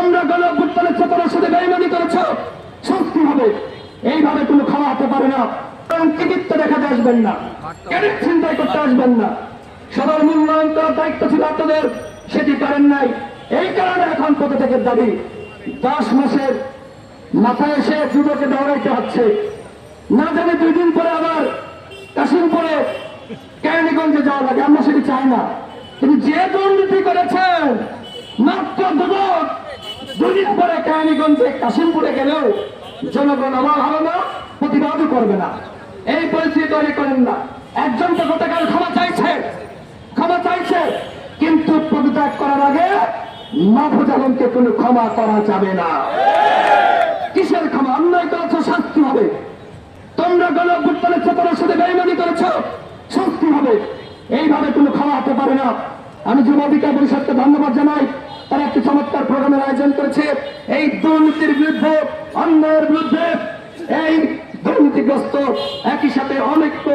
তোমরা গণ অভ্যুত্থানের চেতনার সাথে বেইমানি করেছ, শাস্তি হবে। এইভাবে কোনো খাওয়া হতে পারে না। কৃতিত্ব দেখাতে আসবেন না। ক্যাডেট চিন্তাই করতে আসবেন না। সবার মূল্যায়ন করার দায়িত্ব ছিল আপনাদের, সেটি করেন নাই। এই কারণে এখন পদত্যাগের দাবি? দশ মাসের মাথায় এসে যুবকে দৌড়াইতে হচ্ছে। না জানি দুই দিন পরে আবার কাশিমপুরে কেরানীগঞ্জে যাওয়া লাগে, আমরা সেটি চাই না। কিন্তু যে দুর্নীতি করেছেন, মাত্র দুদক দুদিন পরে কেরানীগঞ্জে কাশিমপুরে গেলেও জনগণ আমার হবে না প্রতিবাদও করবে না। এই পরিস্থিতি তৈরি করেন না। একজন তো গতকাল ক্ষমা চাইছে। ক্ষমা চাইছে। কিন্তু পদত্যাগ করার আগে মাহফুজ আলমকে কোনো ক্ষমা করা যাবে না। কিসের ক্ষমা? অন্যায় করেছ, শাস্তি হবে। তোমরা গণ অভ্যুত্থানের চেতনার সাথে বেইমানি করেছ, শাস্তি হবে। এইভাবে কোনো খাওয়া হতে পারে না। আমি যুব অধিকার পরিষদকে ধন্যবাদ জানাই। একটি চমৎকার প্রোগ্রামের আয়োজন করেছে। এই দুর্নীতির বিরুদ্ধে, অন্যায়ের বিরুদ্ধে, এই দুর্নীতিগ্রস্ত, একই সাথে অনৈক্য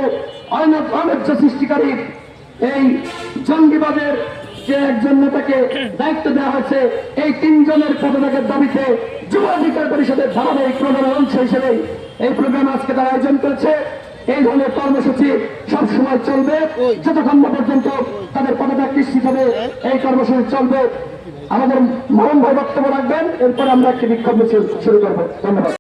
অনৈক- অনৈক্য সৃষ্টিকারী এই জঙ্গিবাদের যে একজন নেতাকে দায়িত্ব দেওয়া হয়েছে, এই তিনজনের পদত্যাগের দাবিতে যুব অধিকার পরিষদের ধারাবাহিক প্রোগ্রামের অংশ হিসেবে এই প্রোগ্রাম আজকে তারা আয়োজন করেছে। এই ধরনের কর্মসূচি সব সময় চলবে। যতক্ষণ পর্যন্ত তাদের পদত্যাগ নিশ্চিত হবে, এই কর্মসূচি চলবে। আমাদের মোহন ভাই বক্তব্য রাখবেন। এরপর আমরা একটি বিক্ষোভ মিছিল শুরু করব। ধন্যবাদ।